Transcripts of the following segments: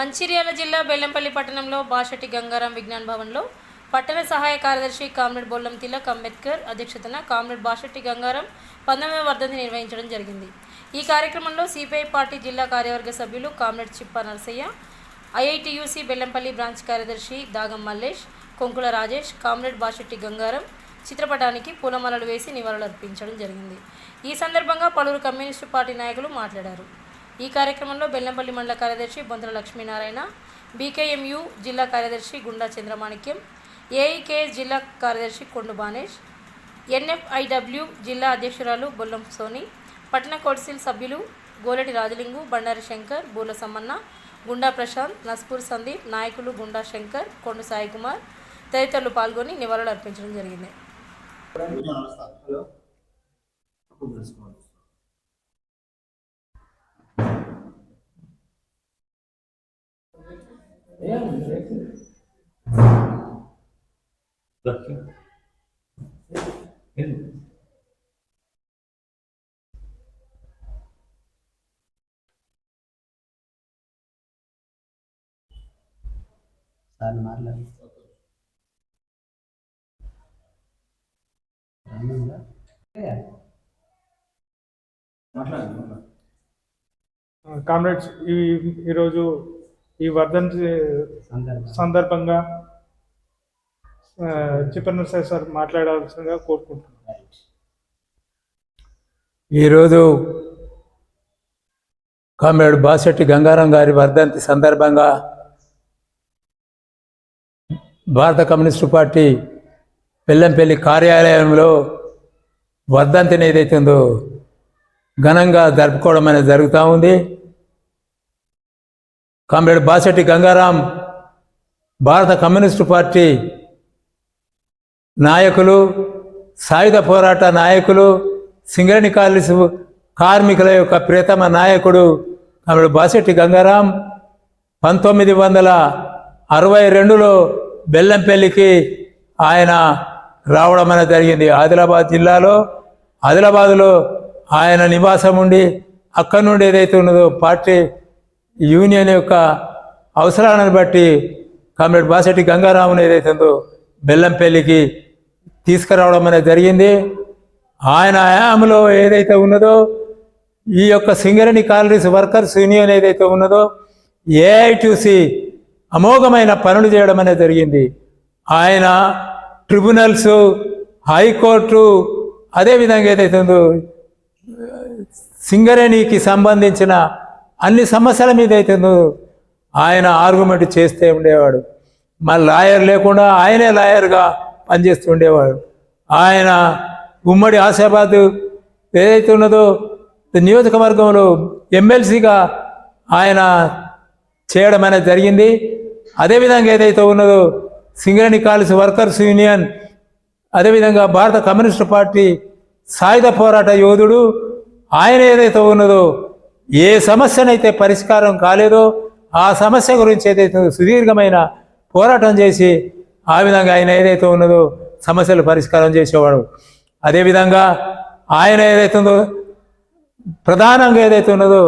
మంచిర్యాల జిల్లా బెల్లంపల్లి పట్టణంలో బాషటి గంగారాం విజ్ఞాన్ భవన్లో పట్టణ సహాయ కార్యదర్శి కామ్రేడ్ బొల్లం తిలక్ అంబేద్కర్ అధ్యక్షతన కామ్రేడ్ బాషెట్టి గంగారాం పంతొమ్మిదవ వర్ధంతి నిర్వహించడం జరిగింది. ఈ కార్యక్రమంలో సిపిఐ పార్టీ జిల్లా కార్యవర్గ సభ్యులు కామ్రేడ్ చిప్ప నరసయ్య ఐఐటియుసి బెల్లంపల్లి బ్రాంచ్ కార్యదర్శి దాగం మల్లేష్ కొంకుల రాజేష్ కామ్రేడ్ బాషెట్టి గంగారం చిత్రపటానికి పూలమాలలు వేసి నివాళులు అర్పించడం జరిగింది. ఈ సందర్భంగా పలువురు కమ్యూనిస్టు పార్టీ నాయకులు మాట్లాడారు. ఈ కార్యక్రమంలో బెల్లంపల్లి మండల కార్యదర్శి బొంతల లక్ష్మీనారాయణ బీకేఎంయు జిల్లా కార్యదర్శి గుండా చంద్రమాణిక్యం ఏఈకే జిల్లా కార్యదర్శి కొండు బానేష్ ఎన్ఎఫ్ఐడబ్ల్యూ జిల్లా అధ్యక్షురాలు బొల్లం సోని పట్టణ కౌన్సిల్ సభ్యులు గోలటి రాజలింగు బండారి శంకర్ బూల సమ్మన్న గుండా ప్రశాంత్ నస్పూర్ సందీప్ నాయకులు గుండా శంకర్ కొండు సాయి కుమార్ తదితరులు పాల్గొని నివాళులు అర్పించడం జరిగింది. హలో సార్ మాట్లాడు మాట్లాడు కామ్రేడ్స్ ఈ ఈరోజు ఈ వర్ధంతి సందర్భం సందర్భంగా. ఆ, చిప్పనరసాయి సార్ మాట్లాడాల్సిందిగా కోరుకుంటున్నాను. ఈరోజు కామ్రేడ్ బాసెట్టి గంగారం గారి వర్ధంతి సందర్భంగా భారత కమ్యూనిస్టు పార్టీ పెల్లంపల్లి కార్యాలయంలో వర్ధంతిని ఏదైతే ఉందో ఘనంగా జరుపుకోవడం అనేది జరుగుతూ ఉంది. కామ్రేడ్ బాసెట్టి గంగారాం భారత కమ్యూనిస్టు పార్టీ నాయకులు సాయుధ పోరాట నాయకులు సింగరేణి కాలనీ కార్మికుల యొక్క ప్రియతమ నాయకుడు కామ్రేడ్ బాసెట్టి గంగారాం పంతొమ్మిది వందల అరవై రెండులో బెల్లంపల్లికి ఆయన రావడం అనేది జరిగింది. ఆదిలాబాద్ జిల్లాలో ఆదిలాబాదులో ఆయన నివాసం ఉండి అక్కడి నుండి ఏదైతే ఉన్నదో పార్టీ యూనియన్ యొక్క అవసరాలను బట్టి కామ్రేడ్ బాసెట్టి గంగారాముని ఏదైతే ఉందో బెల్లంపల్లికి తీసుకురావడం అనేది జరిగింది. ఆయన హయాంలో ఏదైతే ఉన్నదో ఈ యొక్క సింగరేణి కాలరీస్ వర్కర్స్ యూనియన్ ఏదైతే ఉన్నదో ఏఐటీసీ అమోఘమైన పనులు చేయడం అనేది జరిగింది. ఆయన ట్రిబ్యునల్స్ హైకోర్టు అదేవిధంగా ఏదైతే ఉందో సింగరేణికి సంబంధించిన అన్ని సమస్యల మీద అయితే ఉందో ఆయన ఆర్గ్యుమెంట్ చేస్తే ఉండేవాడు. మళ్ళీ లాయర్ లేకుండా ఆయనే లాయర్గా పనిచేస్తూ ఉండేవాడు. ఆయన ఉమ్మడి ఆశాబాద్ ఏదైతే ఉన్నదో నియోజకవర్గంలో ఎమ్మెల్సీగా ఆయన చేయడం అనేది జరిగింది. అదేవిధంగా ఏదైతే ఉన్నదో సింగరేణి కాలేజ్ వర్కర్స్ యూనియన్ అదేవిధంగా భారత కమ్యూనిస్టు పార్టీ సాయుధ పోరాట యోధుడు ఆయన ఏదైతే ఉన్నదో ఏ సమస్యనైతే పరిష్కారం కాలేదో ఆ సమస్య గురించి ఏదైతే సుదీర్ఘమైన పోరాటం చేసి ఆ విధంగా ఆయన ఏదైతే ఉన్నదో సమస్యలు పరిష్కారం చేసేవాడు. అదేవిధంగా ఆయన ఏదైతే ఉందో ప్రధానంగా ఏదైతే ఉన్నదో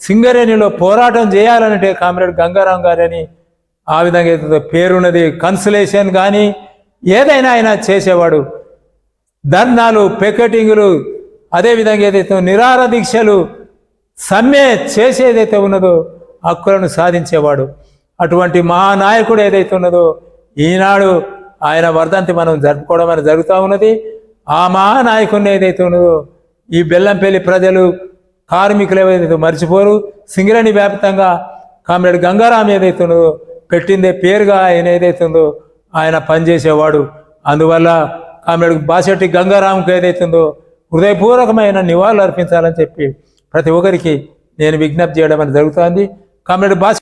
సింగరేణిలో పోరాటం చేయాలంటే కామ్రేడ్ గంగారాం గారని ఆ విధంగా ఏదైతే పేరున్నది కన్సులేషన్ కానీ ఏదైనా ఆయన చేసేవాడు. ధర్నాలు పెకెటింగులు అదేవిధంగా ఏదైతే నిరార దీక్షలు సమ్మె చేసేదైతే ఉన్నదో హక్కులను సాధించేవాడు. అటువంటి మహానాయకుడు ఏదైతే ఉన్నదో ఈనాడు ఆయన వర్ధంతి మనం జరుపుకోవడం అనేది జరుగుతూ ఉన్నది. ఆ మహానాయకుడిని ఏదైతే ఉన్నదో ఈ బెల్లంపల్లి ప్రజలు కార్మికులు ఏదైతే మర్చిపోరు సింగరేణి వ్యాప్తంగా కామ్రేడ్ గంగారాం ఏదైతే ఉన్నదో పెట్టిందే పేరుగా ఆయన ఏదైతే ఉందో ఆయన పనిచేసేవాడు. అందువల్ల కామ్రేడ్ బాసెట్టి గంగారాంకు ఏదైతే ఉందో హృదయపూర్వకమైన నివాళులు అర్పించాలని చెప్పి ప్రతి ఒక్కరికి నేను విజ్ఞప్తి చేయడం అనేది జరుగుతుంది. కామ్రేడ్ బాస